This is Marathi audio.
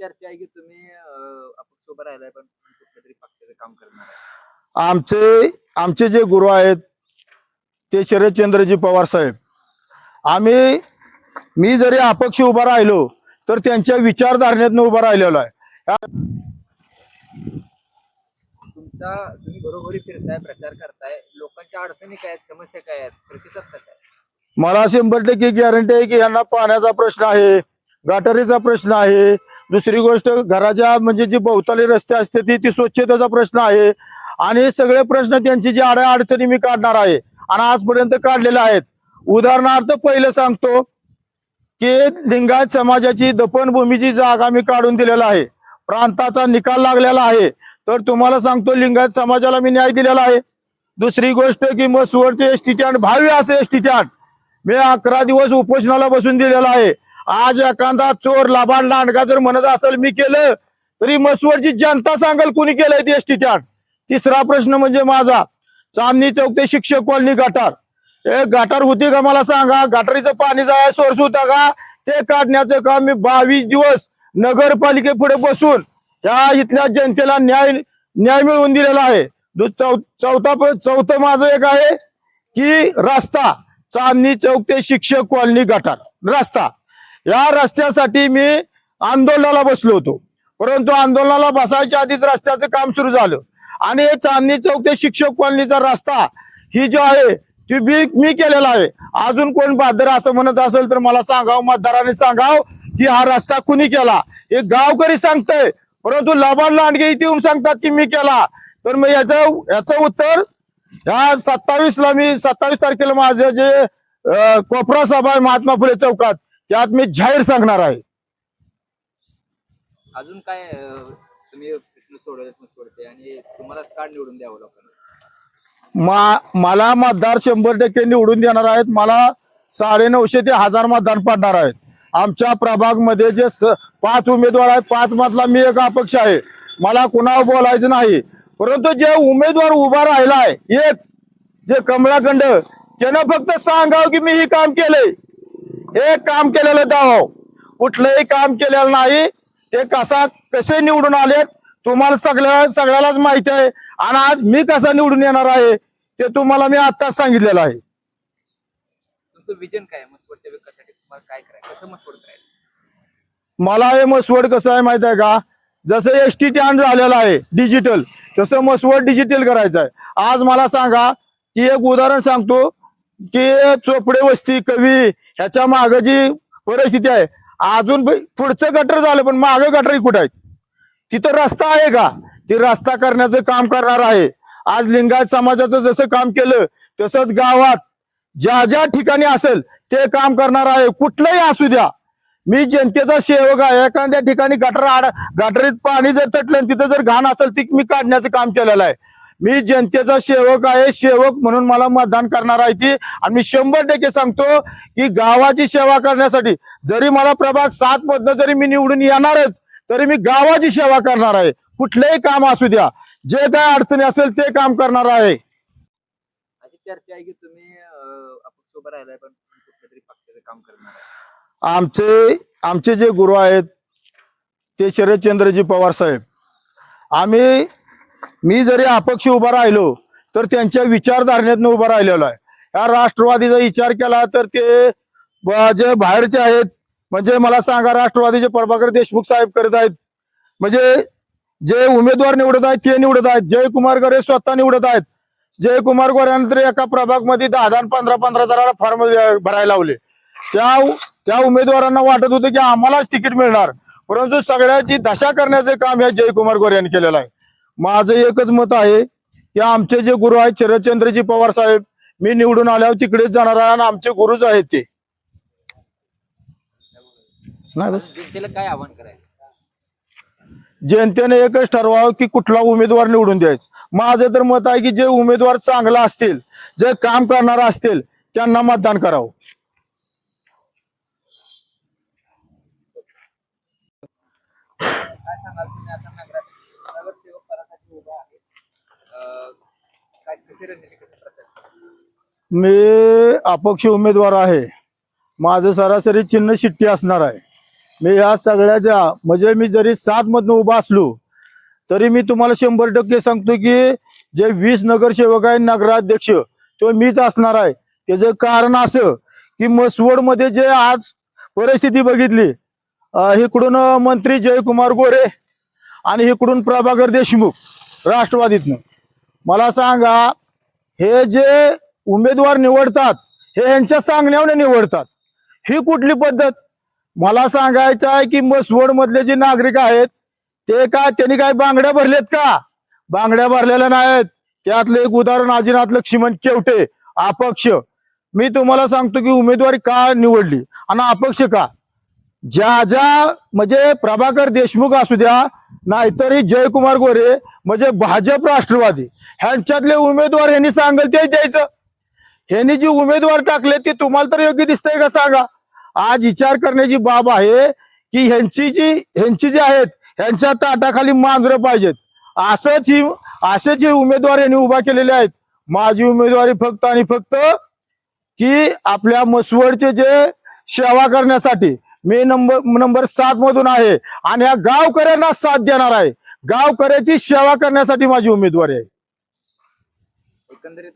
चर्चा आहे की तुम्ही अं, अपक्ष उभं राहिलाय पण तुम्ही कुठल्या तरी पक्षाचं काम करणार आहे. आमचे आमचे जे गुरु आहेत ते शरदचंद्रजी पवार साहेब. आम्ही मी जरी अपक्ष उभा राहिलो तर त्यांच्या विचारधारणेतनं उभा राहिलेलो आहे. तुमचा तुम्ही घरोघरी फिरताय प्रचार करताय लोकांच्या अडचणी काय आहेत समस्या काय आहेत प्रतिसाद कसा आहे? मला शंभर टक्के गॅरंटी आहे की यांना पाण्याचा प्रश्न आहे गटारीचा प्रश्न आहे दुसरी गोष्ट घराच्या म्हणजे जी भोवताली रस्ते असते ती ती स्वच्छतेचा प्रश्न आहे. आणि सगळे प्रश्न त्यांची जी आड्या अडचणी मी काढणार आहे आणि आजपर्यंत काढलेले आहेत. उदाहरणार्थ पहिलं सांगतो की लिंगायत समाजाची दफनभूमीची जागा मी काढून दिलेला आहे. प्रांताचा निकाल लागलेला आहे. तर तुम्हाला सांगतो लिंगायत समाजाला मी न्याय दिलेला आहे. दुसरी गोष्ट की मसवडचे एस टी स्टँड भावी असे एस टी स्टँड मी अकरा दिवस उपोषणाला बसून दिलेला आहे. आज एखादा चोर लाभाड लांडगा जर म्हणत असेल मी केलं तरी मसवडची जनता सांगेल कुणी केलंय ती एस टी तिसरा प्रश्न म्हणजे माझा चांदणी चौक ते शिक्षक कॉलनी गटार. हे गटार होती का मला सांगा? गटारीचं पाणी जाय सोर्स होता का? ते काढण्याचं काम मी बावीस दिवस नगरपालिके पुढे बसून या इथल्या जनतेला न्याय न्याय मिळवून दिलेला आहे. चौथा चौथं माझं एक आहे की रस्ता चांदणी चौक ते शिक्षक कॉलनी गटार. रस्ता. या रस्त्यासाठी मी आंदोलनाला बसलो होतो. परंतु आंदोलनाला बसायच्या आधीच रस्त्याचं काम सुरू झालं. आणि हे चांदणी चौक ते शिक्षक कॉलनीचा रस्ता ही जो आहे ती बी मी केलेला आहे. अजून कोण बादर असं म्हणत असेल तर मला सांगावं मतदारांनी सांगाव की हा रस्ता कुणी केला? हे गावकरी सांगतंय. परंतु लबाड लांडगे इथे येऊन सांगतात की मी केला. तर मग याचं याचं उत्तर या सत्तावीस ला मी सत्तावीस तारखेला माझं जे कोपरा सभा आहे महात्मा फुले चौकात त्यात मी जाहीर सांगणार आहे. अजून काय अं, तुम्ही प्रश्न सोडवलेत सोडते आणि तुम्हाला कार्ड निवडून द्यावं लोकांना? मा मला मतदार शंभर टक्के निवडून देणार आहेत. मला साडे नऊशे ते हजार मतदान पडणार आहेत. आमच्या प्रभागमध्ये जे पाच उमेदवार आहेत पाच मधला मी एक अपक्ष आहे. मला कुणावर बोलायचं नाही. परंतु जे उमेदवार उभा राहिलाय एक जे कमळाखंड त्यानं फक्त सांगाव की मी हे काम केलंय. हे काम केलेलं दाव कुठलंही काम केलेलं नाही. ते कसा कसे निवडून आलेत तुम्हाला सगळ्या सगळ्यालाच माहिती आहे. आणि आज मी कसा निवडून येणार आहे ते तुम्हाला मी आत्ताच सांगितलेलं आहे. तुमचं विजन काय आहे? मसवडच्या विकासासाठी तुम्हाला काय करायचं? कसं मसवड करायचं? मला हे मसवड कसं आहे माहीत आहे का? जसं एस टी स्टँड झालेलं आहे डिजिटल तसं मसवड डिजिटल करायचं आहे. आज मला सांगा की एक उदाहरण सांगतो. की चोपडे वस्ती कवी ह्याच्या माग जी परिस्थिती आहे अजून पुढचं गटर झालं पण माग गटर कुठं आहेत? तिथं रस्ता आहे का? ती रस्ता करण्याचं काम करणार आहे. आज लिंगायत समाजाचं जसं काम केलं तसंच गावात ज्या ज्या ठिकाणी असेल ते काम करणार आहे. कुठलंही असू द्या. मी जनतेचा सेवक आहे. एखाद्या ठिकाणी गटर आड गटरीत पाणी जर तटलं आणि तिथं जर घाण असेल ती मी काढण्याचं काम केलेलं आहे. मी जनतेचा सेवक आहे सेवक म्हणून मला मतदान करणार आहे ती. आणि मी शंभर टक्के सांगतो की गावाची सेवा करण्यासाठी जरी मला प्रभाग सात मधनं जरी मी निवडून येणारच तरी मी गावाची सेवा करणार आहे. कुठलंही काम असू द्या. जे काय अडचणी असेल ते काम करणार आहे. चर्चा की तुम्ही राहिलाय पण पक्षाचं काम करणार आहे. आमचे आमचे जे गुरु आहेत ते शरदचंद्रजी पवार साहेब. आम्ही मी जरी अपक्ष उभा राहिलो तर त्यांच्या विचारधारणेतनं उभा राहिलेलो आहे. या राष्ट्रवादीचा विचार केला तर ते जे बाहेरचे आहेत म्हणजे मला सांगा राष्ट्रवादीचे प्रभाकर देशमुख साहेब करत आहेत. म्हणजे जे उमेदवार निवडत आहेत ते निवडत आहेत. जयकुमार गोरे स्वतः निवडत आहेत. जयकुमार गोऱ्यानंतर एका प्रभागमध्ये दहा दहा पंधरा पंधरा हजाराला फॉर्म भरायला लावले. त्या त्या उमेदवारांना वाटत होतं की आम्हालाच तिकीट मिळणार. परंतु सगळ्याची दशा करण्याचं काम या जयकुमार गोरे यांनी केलेलं आहे. माझं एकच मत आहे की आमचे जे गुरु आहेत शरदचंद्रजी पवार साहेब मी निवडून आल्यावर तिकडेच जाणार आहे आणि आमचे गुरुच आहेत ते. नाही बस. जनतेला काय आव्हान करायचं? जनतेने एकच ठरवावं की कुठला उमेदवार निवडून द्यायचं. माझं तर मत आहे की जे उमेदवार चांगला असतील जे काम करणार असतील त्यांना मतदान करावं. काय सांगाल तुम्ही? आता नगराध्यक्ष नगरसेवक पदासाठी उभा आहे अं, काय कशी रणनीती कशी प्रचार मी अपक्ष उमेदवार आहे. माझं सरासरी चिन्ह शिट्टी असणार आहे. मी ह्या सगळ्याच्या म्हणजे मी जरी सात मधनं उभा असलो तरी मी तुम्हाला शंभर टक्के सांगतो की जे वीस नगरसेवक आहे नगराध्यक्ष तो मीच असणार आहे. त्याचं कारण असं की मसवडमध्ये जे आज परिस्थिती बघितली इकडून मंत्री जयकुमार गोरे आणि इकडून प्रभाकर देशमुख राष्ट्रवादीतनं. मला सांगा हे जे उमेदवार निवडतात हे यांच्या सांगण्यावर निवडतात. ही कुठली पद्धत? मला सांगायचं आहे की मसवड मधले जे नागरिक आहेत ते काय त्यांनी काय बांगड्या भरलेत का? बांगड्या भरलेल्या नाहीत. त्यातलं एक उदाहरण आजीनाथ लक्ष्मण केवटे अपक्ष. मी तुम्हाला सांगतो की उमेदवारी का निवडली? आणि अपक्ष का? ज्या ज्या म्हणजे प्रभाकर देशमुख असू द्या नाहीतरी जयकुमार गोरे म्हणजे भाजप राष्ट्रवादी ह्यांच्यातले उमेदवार यांनी सांगेल ते द्यायचं. ह्यांनी जी उमेदवार टाकले ते तुम्हाला तर योग्य दिसतंय का सांगा? आज विचार करण्याची बाब आहे की ह्यांची जी ह्यांची जी आहेत ह्यांच्या ताटाखाली मांजरं पाहिजेत. असंच ही असेच हे उमेदवार यांनी उभा केलेले आहेत माझी उमेदवारी फक्त आणि फक्त की आपल्या मसवडचे जे सेवा करण्यासाठी मी नंबर नंबर सात मधून आहे. आणि या गावकऱ्यांना साथ देणार आहे. गावकऱ्याची सेवा करण्यासाठी माझी उमेदवारी आहे. एकंदरीत